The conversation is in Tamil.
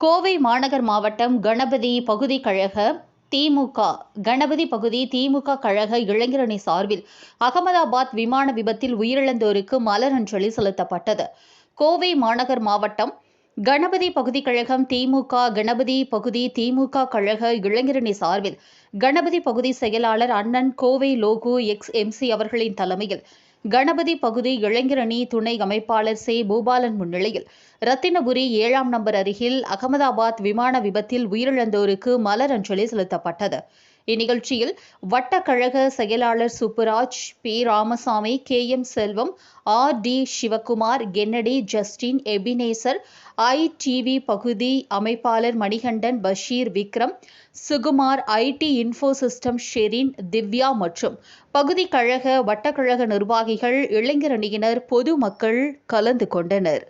கோவை மாநகர் மாவட்டம் கணபதி பகுதி கழக திமுக கணபதி பகுதி திமுக கழக இளைஞரணி சார்பில் அகமதாபாத் விமான விபத்தில் உயிரிழந்தோருக்கு மலர் அஞ்சலி செலுத்தப்பட்டது. கோவை மாநகர் மாவட்டம் கணபதி பகுதி கழகம் திமுக கணபதி பகுதி திமுக கழக இளைஞரணி சார்பில் கணபதி பகுதி செயலாளர் அண்ணன் கோவை லோகு எக்ஸ் எம்சி அவர்களின் தலைமையில் கணபதி பகுதி இளைஞரணி துணை அமைப்பாளர் சே. பூபாலன் முன்னிலையில் ரத்தினபுரி ஏழாம் நம்பர் அருகில் அகமதாபாத் விமான விபத்தில் உயிரிழந்தோருக்கு மலர் அஞ்சலி செலுத்தப்பட்டது. இந்நிகழ்ச்சியில் வட்டக்கழக செயலாளர் Subburaj P. Ramasamy K. M. Selvam R. D. Sivakumar Kennedy Justin Ebenezer ITV பகுதி அமைப்பாளர் Manikandan Basheer Vikram Sukumar IT info system Sherin Divya மற்றும் பகுதி கழக வட்டக்கழக நிர்வாகிகள் இளைஞரணியினர் பொதுமக்கள் கலந்து கொண்டனர்.